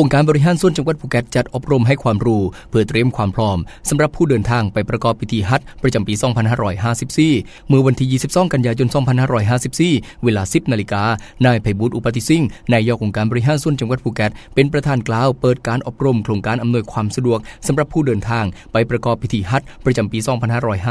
องค์การบริหารส่วนจังหวัดภูเก็ตจัดอบรมให้ความรู้ เพื่อเตรียมความพร้อมสำหรับผู้เดินทางไปประกอบพิธีฮัจญ์ประจำปี 2554 เมื่อวันที่ 22 กันยายน 2554 เวลา 10 นาฬิกา นายไพบุตรอุปติสิงห์นายกองค์การบริหารส่วนจังหวัดภูเก็ตเป็นประธานกล่าวเปิดการอบรมโครงการอำนวยความสะดวกสำหรับผู้เดินทางไปประกอบพิธีฮัจญ์ประจำปี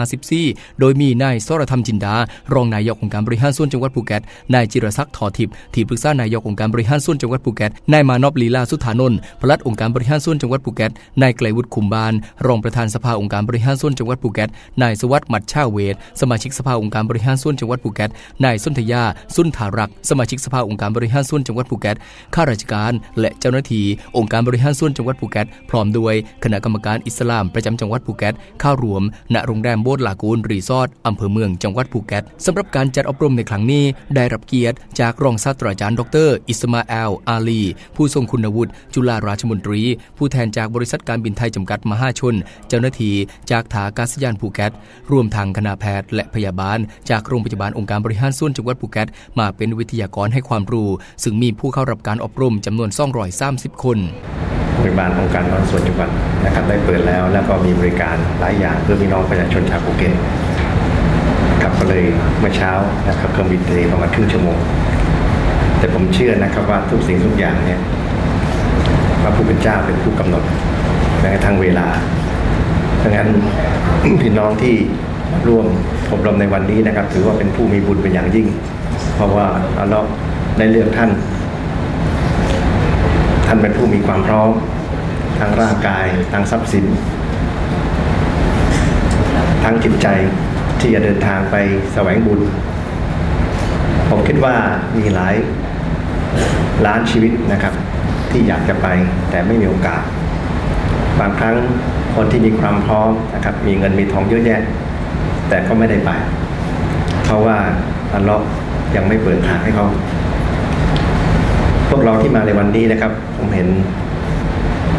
2554 โดยมีนายสรธรรมจินดา รองนายกองค์การบริหารส่วนจังหวัดภูเก็ตนายจิรศักดิ์ทอทิพย์ที่ปรึกษานายกองค์การบริหารส่วนจังหวัดภูเก็ตนายมานพลีลาสุธานนท์พลัดองค์การบริหารส่วนจังหวัดภูเก็ต นายไกลวุฒิคุมบาน รองประธานสภาองค์การบริหารส่วนจังหวัดภูเก็ต นายสวัสดิ์มัดชาเวทสมาชิกสภาองค์การบริหารส่วนจังหวัดภูเก็ต นายสุนทยา สุนทารัก สมาชิกสภาองค์การบริหารส่วนจังหวัดภูเก็ต ข้าราชการ และเจ้าหน้าที่องค์การบริหารส่วนจังหวัดภูเก็ต พร้อมด้วยคณะกรรมการอิสลามประจำจังหวัดภูเก็ต เข้ารวม ณ โรงแรมโบสถ์ลากูนรีสอร์ทอำเภอเมืองจังหวัดภูเก็ตสำหรับการจัดอบรมในครั้งนี้ ได้รับเกียรติจากรองศาสตราจารย์ ดร อิสมาแอล อาลี ผู้ทรงคุณวุฒิจุฬาราชมนตรี ผู้แทนจากบริษัทการบินไทยจำกัดมหาชน เจ้าหน้าที่จากถากาศยานภูเก็ตรวมทางคณะแพทย์และพยาบาล จากโรงพยาบาลองค์การบริหารส่วนจังหวัดภูเก็ตมาเป็นวิทยากรให้ความรู้ ซึ่งมีผู้เข้ารับการอบรมจำนวน230 คนโรงพยาบาลองค์การบริหารส่วนจังหวัดนะครับได้เปิดแล้วแล้วก็มีบริการหลายอย่างเพื่อพี่น้องประชาชนชาวภูเก็ตครับก็เลยเมื่อเช้านะครับเครื่องบินเลประมาณครึ่งชั่วโมงแต่ผมเชื่อนะครับว่าทุกสิ่งทุกอย่างเนี่ย พระผู้เป็นเจ้าเป็นผู้กำหนดแม้กระทั่งเวลาดังนั้นพี่น้องที่ร่วมอบรมในวันนี้นะครับ ถือว่าเป็นผู้มีบุญเป็นอย่างยิ่ง เพราะว่าอัลเลาะห์ได้เลือกท่าน ท่านเป็นผู้มีความพร้อมทางร่างกายทางทรัพย์สินทางจิตใจที่จะเดินทางไปแสวงบุญ ผมคิดว่ามีหลายล้านชีวิตนะครับ ที่อยากจะไปแต่ไม่มีโอกาส บางครั้งคนที่มีความพร้อมนะครับมีเงินมีทองเยอะแยะ แต่ก็ไม่ได้ไป เพราะว่าอัลลาะห์ยังไม่เปิดทางให้เขาพวกเราที่มาในวันนี้นะครับ ผมเห็น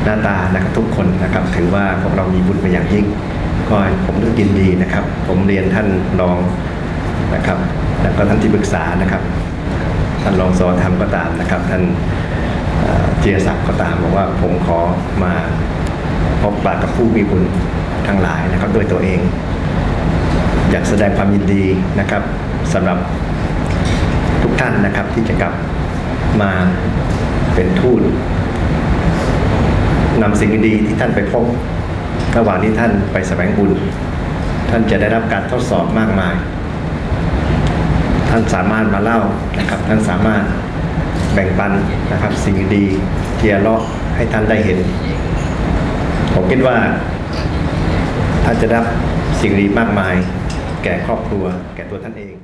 หน้าตานะครับทุกคนนะครับถือว่าพวกเรามีบุญเป็นอย่างยิ่งก็ผมต้ยินดีนะครับ ผมเรียนท่านรองนะครับ แล้วก็ท่านที่ปรึกษานะครับ ท่านรองสอธรรมก็ตามนะครับ ท่าน เจียศักดิ์ก็ตามบอกว่าผมขอมาพบปะกับผู้มีบุญทั้งหลายนะครับด้วยตัวเอง อยากแสดงความยินดีนะครับสำหรับทุกท่านนะครับที่จะกลับมาเป็นทูตนำสิ่งดีที่ท่านไปพบระหว่างที่ท่านไปแสวงบุญ ท่านจะได้รับการทดสอบมากมาย ท่านสามารถมาเล่านะครับ ท่านสามารถ แบ่งปันนะครับสิ่งดีเที่อัลเลาะให้ท่านได้เห็น ผมคิดว่าท่านจะได้รับสิ่งดีมากมาย แก่ครอบครัว แก่ตัวท่านเอง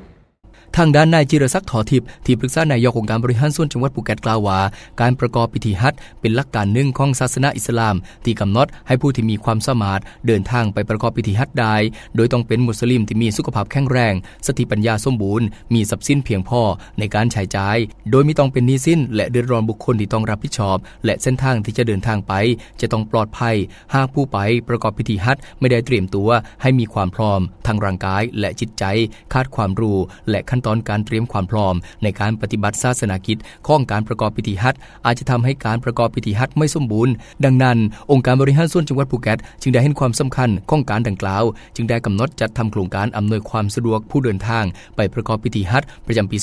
ทางด้านนายจิรศักดิ์ถอทิพย์ที่ปรึกษานายกองค์การบริหารส่วนจังหวัดภูเก็ตกล่าวว่า การประกอบพิธีฮัจญ์เป็นหลักการหนึ่งของศาสนาอิสลาม ที่กำหนดให้ผู้ที่มีความสามารถเดินทางไปประกอบพิธีฮัจญ์ได้ โดยต้องเป็นมุสลิมที่มีสุขภาพแข็งแรง สติปัญญาสมบูรณ์ มีทรัพย์สินเพียงพอในการใช้จ่าย โดยไม่ต้องเป็นหนี้สินและเดือดร้อนบุคคลที่ต้องรับผิดชอบ และเส้นทางที่จะเดินทางไป จะต้องปลอดภัย หากผู้ไปประกอบพิธีฮัจญ์ไม่ได้เตรียมตัวให้มีความพร้อมทางร่างกายและจิตใจ ขาดความรู้และขั้นตอนการเตรียมความพร้อม ในการปฏิบัติศาสนากิจข้องการประกอบพิธีฮัจญ์อาจจะทำให้การประกอบพิธีฮัจญ์ไม่สมบูรณ์ ดังนั้น องค์การบริหารส่วนจังหวัดภูเก็ตจึงได้เห็นความสำคัญข้องการดังกล่าว จึงได้กำหนดจัดทำโครงการอำนวยความสะดวกผู้เดินทาง ไปประกอบพิธีฮัจญ์ประจำปี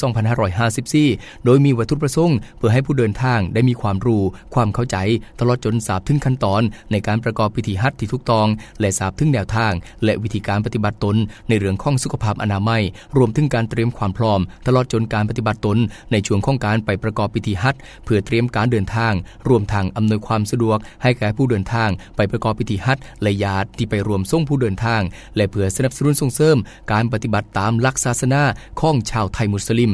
2554 โดยมีวัตถุประสงค์เพื่อให้ผู้เดินทางได้มีความรู้ ความเข้าใจตลอดจนทราบถึงขั้นตอน ในการประกอบพิธีฮัจญ์ที่ถูกต้องและทราบถึงแนวทาง และวิธีการปฏิบัติตน ในเรื่องของสุขภาพอนามัย รวมถึงการเตรียมความพร้อม ตลอดจนการปฏิบัติตน ในช่วงของการไปประกอบพิธีฮัจเพื่อเตรียมการเดินทาง รวมทางอำนวยความสะดวก ให้แก่ผู้เดินทาง ไปประกอบพิธีฮัจและญาติที่ไปรวมส่งผู้เดินทาง และเพื่อสนับสนุนส่งเสริม การปฏิบัติตามหลักศาสนาของชาวไทยมุสลิม